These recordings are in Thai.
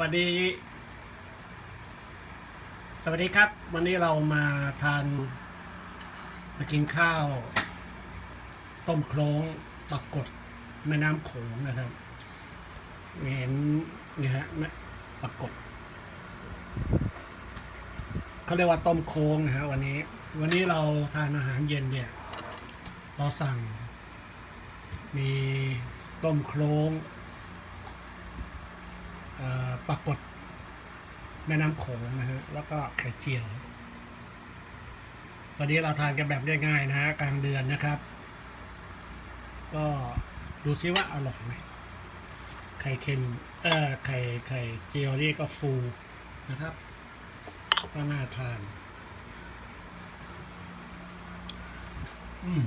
วัสดี สวัสดีครับ วันนี้เรามาทานมากินข้าว ต้มโครงปรากฏแม่น้ำโขงนะครับ เห็นนี่ฮะแม่ปรากฏเขาเรียกว่าต้มโค้งนะฮะวันนี้ วันนี้เราทานอาหารเย็นเนี่ย เราสั่ง มีต้มโครงเอ่อ ปรากฏแม่น้ำโขงนะฮะ แล้วก็ไข่เจียว วันนี้เราทานกันแบบง่ายๆนะฮะ กลางเดือนนะครับ ก็ดูซิว่าอร่อยไหม ไข่เค็ม เออไข่ ไข่เจียวนี่ก็ฟูนะครับ ก็น่าทาน อืม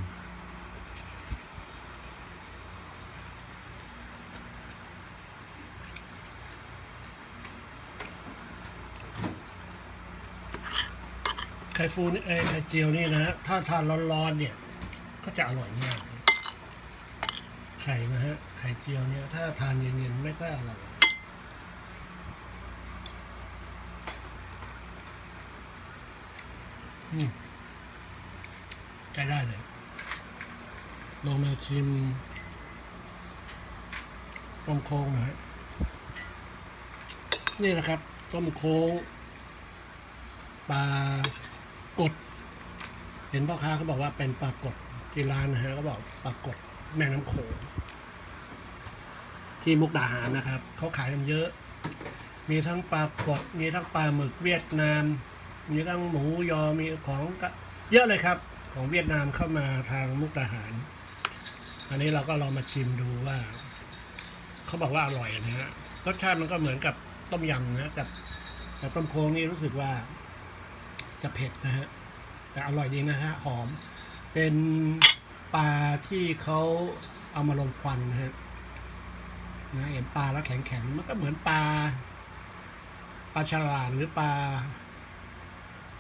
ไข่ฟูนี่เอไข่เจียวนี่นะฮะถ้าทานร้อนๆเนี่ย ก็จะอร่อยมาก ไข่นะฮะ ไข่เจียวเนี่ย ถ้าทานเย็นๆไม่ค่อยอร่อยอืมใช้ได้เลย ลองมาชิมต้มโค้งนะฮะนี่นะครับ ต้มโค้งปลาากดเห็นพ่อค้าเขาบอกว่าเป็นปลากดที่ร้านนะฮะเขาบอกปลากดแม่น้ำโขงที่มุกดาหารนะครับเขาขายกันเยอะ มีทั้งปลากดมีทั้งปลาหมึกเวียดนาม มีทั้งหมูยอมีของเยอะเลยครับ ของเวียดนามเข้ามาทางมุกดาหาร อันนี้เราก็ลองมาชิมดูว่าเขาบอกว่าอร่อยนะฮะรสชาติมันก็เหมือนกับต้มยำนะแต่แต่ต้มโค้งนี่รู้สึกว่า จะเผ็ดนะฮะ แต่อร่อยดีนะฮะ หอม เป็นปลาที่เขาเอามาลงควันนะฮะนะเห็นปลาแล้วแข็งๆ มันก็เหมือนปลาปลาฉลามหรือปลา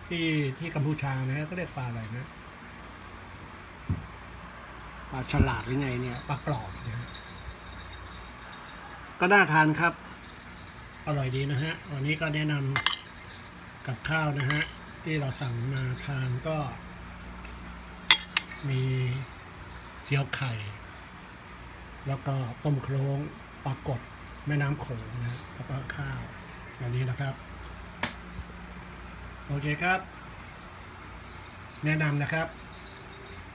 ที่ที่กัมพูชานะฮะก็เรียกปลาอะไรนะปลาฉลาดหรือไงเนี่ยปลากรอบนะฮะก็น่าทานครับ อร่อยดีนะฮะ วันนี้ก็แนะนำกับข้าวนะฮะ ที่เราสั่งมาทานก็ มีเจียวไข่ แล้วก็ต้มโครงปลากดแม่น้ำโขงนะฮะแล้วก็ข้าวแบบนี้นะครับ โอเคครับ แนะนำนะครับ